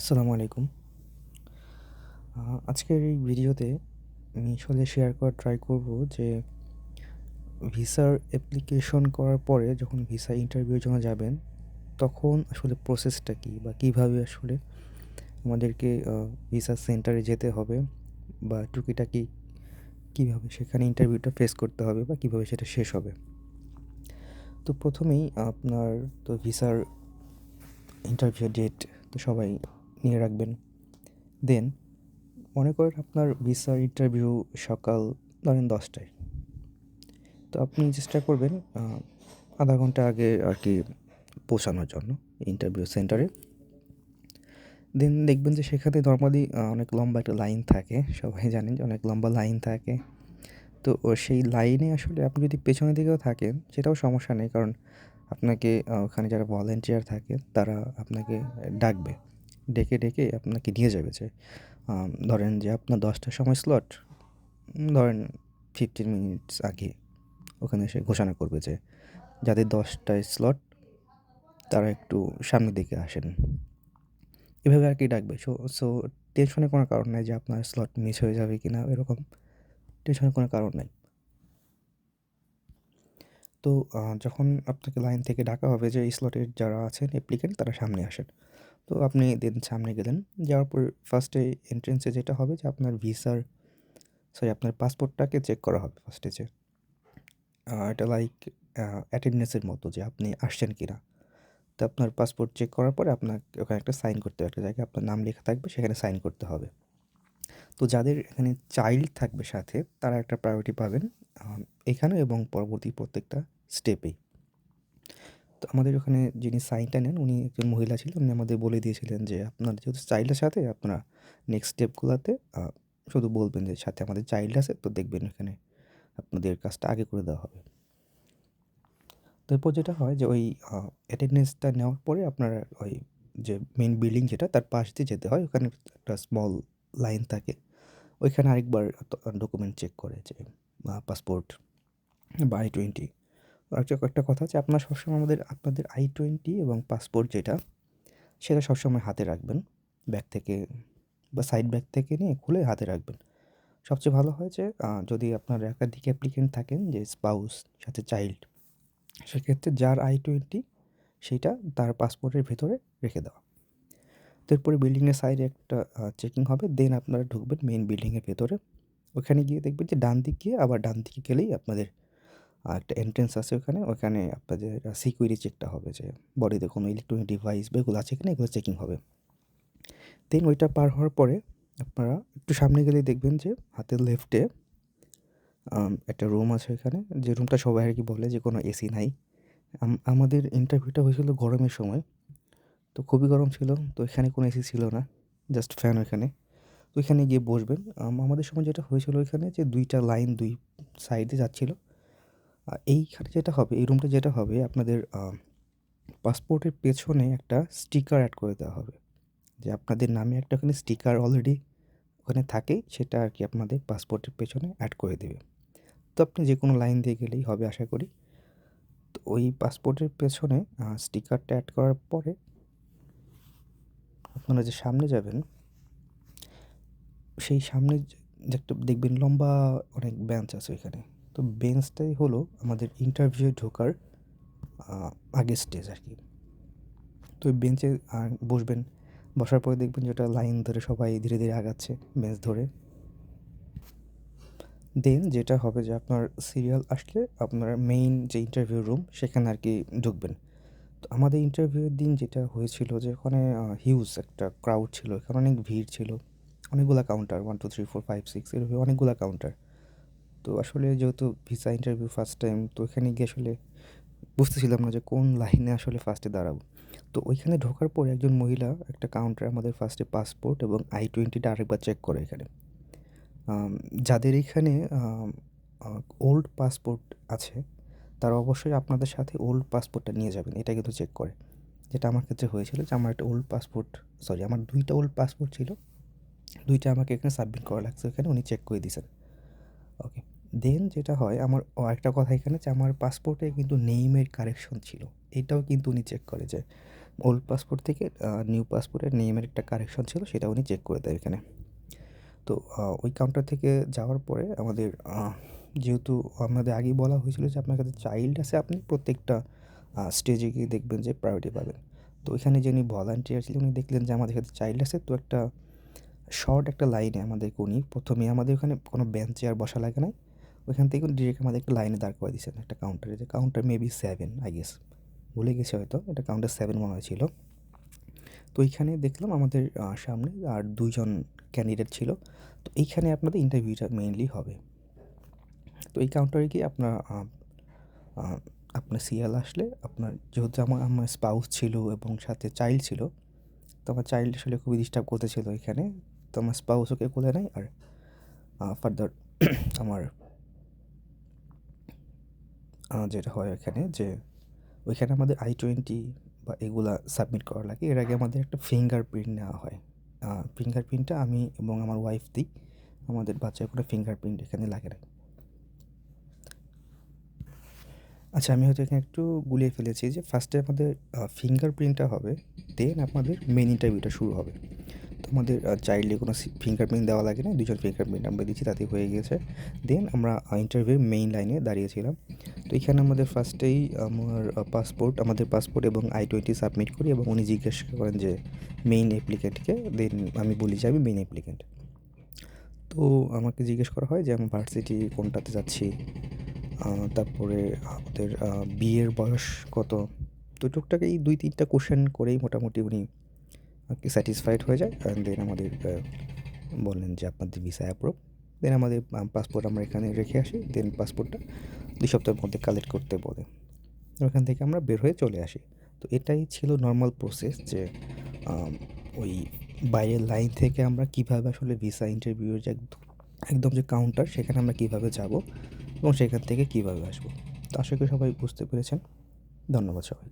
আসসালামু আলাইকুম আজকের এই ভিডিওতে আমি আসলে শেয়ার করার ট্রাই করব যে ভিসার অ্যাপ্লিকেশন করার পরে যখন ভিসা ইন্টারভিউর জন্য যাবেন, তখন আসলে প্রসেসটা কী? বা কীভাবে আসলে আমাদেরকে ভিসা সেন্টারে যেতে হবে বা টুকিটাকি কীভাবে সেখানে ইন্টারভিউটা ফেস করতে হবে বা কীভাবে সেটা শেষ হবে। তো প্রথমেই আপনার তো ভিসার ইন্টারভিউ ডেট তো সবাই নিয়ে রাখবেন। দেন মনে করেন আপনার ভিসার ইন্টারভিউ সকাল ধরেন দশটায় তো আপনি চেষ্টা করবেন আধা ঘণ্টা আগে আর কি পৌঁছানোর জন্য ইন্টারভিউ সেন্টারে। দেন দেখবেন যে সেখানে নরমালি অনেক লম্বা একটা লাইন থাকে। সবাই জানেন যে অনেক লম্বা লাইন থাকে। তো সেই লাইনে আসলে আপনি যদি পেছনের দিকেও থাকেন, সেটাও সমস্যা নেই। কারণ আপনাকে ওখানে যারা ভলান্টিয়ার থাকে, তারা আপনাকে ডাকবে। ডেকে, ডেকে আপনাকে নিয়ে যাবে যে ধরেন যে আপনার দশটার সময় স্লট, ধরেন 15 মিনিটস আগে ওখানে এসে ঘোষণা করবে যে যাদের দশটায় স্লট তারা একটু সামনের দিকে আসেন। এভাবে আর কি ডাকবে। সো সো টেনশনের কোনো কারণ নাই যে আপনার স্লট মিস হয়ে যাবে কি না এরকম টেনশনের কোনো কারণ নাই। তো যখন আপনাকে লাইন থেকে ডাকা হবে যে এই স্লটের যারা আছেন অ্যাপ্লিক্যান্ট তারা সামনে আসেন। তো আপনি দেন, সামনে গেলেন। যাওয়ার পর ফার্স্টে এন্ট্রেন্সে যেটা হবে যে আপনার ভিসার সরি আপনার পাসপোর্টটাকে চেক করা হবে ফার্স্টে যে এটা লাইক অ্যাটেন্ডেন্সের মতো যে আপনি আসছেন কি না তো আপনার পাসপোর্ট চেক করার পরে আপনাকে ওখানে একটা সাইন করতে হবে। একটা জায়গায় আপনার নাম লেখা থাকবে, সেখানে সাইন করতে হবে। তো যাদের এখানে চাইল্ড থাকবে সাথে, তারা একটা প্রায়োরিটি পাবেন এখানে এবং পরবর্তী প্রত্যেকটা স্টেপেই। আমাদের ওখানে যিনি সাইনটা নেন, উনি একজন মহিলা ছিলেন। উনি আমাদের বলে দিয়েছিলেন যে, আপনার যেহেতু চাইল্ডের সাথে, আপনারা নেক্সট স্টেপগুলোতে শুধু বলবেন যে, সাথে আমাদের চাইল্ড আছে, তো দেখবেন এখানে আপনাদের কাজটা আগে করে দেওয়া হবে। তো এরপর যেটা হয় যে, ওই অ্যাটেন্ডেন্সটা নেওয়ার পরে আপনার ওই যে মেন বিল্ডিং যেটা, তার পাশ দিয়ে যেতে হয়। ওখানে একটা স্মল লাইন থাকে। ওইখানে আরেকবার ডকুমেন্ট চেক করে যে পাসপোর্ট বাই I-20 আরেকটা একটা কথা আছে, আপনার সবসময় আমাদের, আপনাদের আই টোয়েন্টি এবং পাসপোর্ট যেটা, সেটা সবসময় হাতে রাখবেন। ব্যাগ থেকে বা সাইড ব্যাগ থেকে নিয়ে খুলে হাতে রাখবেন। সবচেয়ে ভালো হয় যে যদি আপনার একাধিক অ্যাপ্লিক্যান্ট থাকেন, যে স্পাউস সাথে চাইল্ড সেক্ষেত্রে যার আই টোয়েন্টি সেইটা তার পাসপোর্টের ভেতরে রেখে দেওয়া। তারপরে বিল্ডিংয়ের সাইডে একটা চেকিং হবে। দেন আপনারা ঢুকবেন মেইন বিল্ডিংয়ের ভেতরে। ওখানে গিয়ে দেখবেন যে ডান দিক গিয়ে আবার ডান দিকে গেলেই আপনাদের আ একটা এন্ট্রান্স আছে ওখানে। ওখানে আপনাদের সিকিউরিটি চেকটা হবে যে বডিতে কোনো ইলেকট্রনিক ডিভাইস বা এগুলো আছে কিনা, এগুলো চেকিং হবে। দেন ওইটা পার হওয়ার পরে আপনারা একটু সামনে গেলেই দেখবেন যে হাতের লেফটে একটা রুম আছে ওইখানে। যে রুমটা সবাই আর কি বলে যে কোনো এসি নাই। আমাদের ইন্টারভিউটা হয়েছিল গরমের সময়। তো খুবই গরম ছিল। তো এখানে কোনো এসি ছিল না। জাস্ট ফ্যান ওইখানে। তো ওইখানে গিয়ে বসবেন। আমাদের সময় যেটা হয়েছিল ওইখানে যে দুইটা লাইন দুই সাইডে যাচ্ছিল। এইখানে যেটা হবে, এই রুমটা যেটা হবে, আপনাদের পাসপোর্টের পেছনে একটা স্টিকার অ্যাড করে দেওয়া হবে। যে আপনাদের নামে একটা ওখানে স্টিকার অলরেডি ওখানে থাকে, সেটা আর কি আপনাদের পাসপোর্টের পেছনে অ্যাড করে দেবে। তো আপনি যে কোনো লাইন দিয়ে গেলেই হবে, আশা করি। তো ওই পাসপোর্টের পেছনে স্টিকারটা অ্যাড করার পরে আপনারা যে সামনে যাবেন, সেই সামনে একটা দেখবেন লম্বা অনেক বেঞ্চ আছে ওইখানে। তো বেঞ্চটাই হলো আমাদের ইন্টারভিউ ঢোকার আ আগের স্টেজ আরকি। তো ওই বেঞ্চে বসবেন। বসার পরে দেখবেন যে ওটা লাইন ধরে সবাই ধীরে, ধীরে আগাচ্ছে বেঞ্চ ধরে। দেন যেটা হবে যে আপনার সিরিয়াল আসলে আপনার মেইন যে ইন্টারভিউ রুম সেখানে আর কি ঢুকবেন। তো আমাদের ইন্টারভিউয়ের দিন যেটা হয়েছিল যে ওখানে হিউজ একটা ক্রাউড ছিল। এখানে অনেক ভিড় ছিল। অনেকগুলা counter one two three four five six এরকম অনেকগুলো কাউন্টার। তো আসলে যেহেতু ভিসা ইন্টারভিউ ফার্স্ট টাইম তো ওখানে গিয়ে আসলে বুঝতেছিলাম না যে কোন লাইনে আসলে ফার্স্টে দাঁড়াবো। তো ওইখানে ঢোকার পরে একজন মহিলা একটা কাউন্টারে আমাদের ফার্স্টে পাসপোর্ট এবং I-20 টা আরেকবার চেক করে এখানে। যাদের এখানে ওল্ড পাসপোর্ট আছে, তারা অবশ্যই আপনাদের সাথে ওল্ড পাসপোর্টটা নিয়ে যাবেন। এটা কিন্তু চেক করে। যেটা আমার ক্ষেত্রে হয়েছিল যে আমার একটা ওল্ড পাসপোর্ট সরি আমার দুইটা ওল্ড পাসপোর্ট ছিল। দুইটা আমাকে এখানে সাবমিট করা লাগছে, ওখানে উনি চেক করে দিছেন। ওকে। দেন যেটা হয়, আমার আরেকটা কথা এখানে যে আমার পাসপোর্টে কিন্তু নেইমের কারেকশন ছিল। এটাও কিন্তু উনি চেক করে যে ওল্ড পাসপোর্ট থেকে নিউ পাসপোর্টের নেইমের একটা কারেকশন ছিল, সেটা উনি চেক করে দেয় এখানে তো ওই কাউন্টার থেকে যাওয়ার পরে আমাদের যেহেতু আমাদের আগেই বলা হয়েছিল যে আপনার কাছে চাইল্ড আছে, আপনি প্রত্যেকটা স্টেজে গিয়ে দেখবেন যে প্রায়োরিটি পাবেন তো ওইখানে যিনি ভলান্টিয়ার ছিলেন, উনি দেখলেন যে আমাদের কাছে চাইল্ড আছে, তো একটা শর্ট একটা লাইনে আমাদের উনি প্রথমে আমাদের ওখানে কোনো বেঞ্চে আর বসা লাগে না ওইখান থেকে ডিরেক্ট আমাদের একটা লাইনে দাঁড় করে দিয়েছেন, একটা কাউন্টারে যে counter maybe seven I guess ভুলে গেছে হয়তো, এটা কাউন্টার সেভেন মনে হয়েছিল তো এইখানে দেখলাম আমাদের সামনে আর দুইজন ক্যান্ডিডেট ছিল। তো এইখানে আপনাদের ইন্টারভিউটা মেইনলি হবে। তো এই কাউন্টারে গিয়ে আপনার আপনার সিরিয়াল আসলে আপনার যেহেতু আমার আমার স্পাউস ছিল এবং সাথে চাইল্ড ছিল, তো আমার চাইল্ড আসলে খুবই ডিস্টার্ব করতেছিল এখানে। আমার স্পাউস ওকে কোলে নেয় আর ফার্দার আমার যেটা হয় এখানে যে, ওইখানে আমাদের আই টোয়েন্টি বা এগুলা সাবমিট করা লাগে। এর আগে আমাদের একটা ফিঙ্গার প্রিন্ট নেওয়া হয়। ফিঙ্গার প্রিন্টটা আমি এবং আমার ওয়াইফ দিই। আমাদের বাচ্চার কোনো ফিঙ্গার প্রিন্ট এখানে লাগে না। আচ্ছা আমি হয়তো এখানে একটু গুলিয়ে ফেলেছি যে ফার্স্টে আমাদের ফিঙ্গার প্রিন্টটা হবে দেন আপনাদের মেন ইন্টারভিউটা শুরু হবে। তো আমাদের চাইল্ডে কোনো ফিঙ্গার প্রিন্ট দেওয়া লাগে না দুজন ফিঙ্গারপ্রিন্ট আমরা দিচ্ছি, তাতে হয়ে গিয়েছে দেন আমরা ইন্টারভিউ মেইন লাইনে দাঁড়িয়েছিলাম। তো এখানে আমাদের ফার্স্টেই আমার পাসপোর্ট আমাদের পাসপোর্ট এবং আই টোয়েন্টি সাবমিট করি এবং উনি জিজ্ঞেস করেন যে মেইন অ্যাপ্লিকেন্টকে দেন আমি বলি যে, আমি মেইন অ্যাপ্লিকেন্ট তো আমাকে জিজ্ঞেস করা হয় যে, আমি ভার্সিটি কোনটাতে যাচ্ছি? তারপরে আমাদের বিয়ের বয়স কত? তো টুকটাক এই দুই তিনটা কোশ্চেন করেই মোটামুটি উনি স্যাটিসফাইড হয়ে যায়। দেন আমাদের বললেন যে আপনাদের ভিসা অ্যাপ্রুভ দেন আমাদের পাসপোর্ট আমরা এখানে রেখে আসি। দেন পাসপোর্টটা দুই সপ্তাহের মধ্যে কালেক্ট করতে বলে। ওখান থেকে আমরা বের হয়ে চলে আসি। তো এটাই ছিল নর্মাল প্রসেস যে ওই বাইরের লাইন থেকে আমরা কীভাবে আসলে ভিসা ইন্টারভিউর যে একদম যে কাউন্টার সেখানে আমরা কীভাবে যাব এবং সেখান থেকে কীভাবে আসব। তো আশা করি সবাই বুঝতে পেরেছেন। ধন্যবাদ সবাই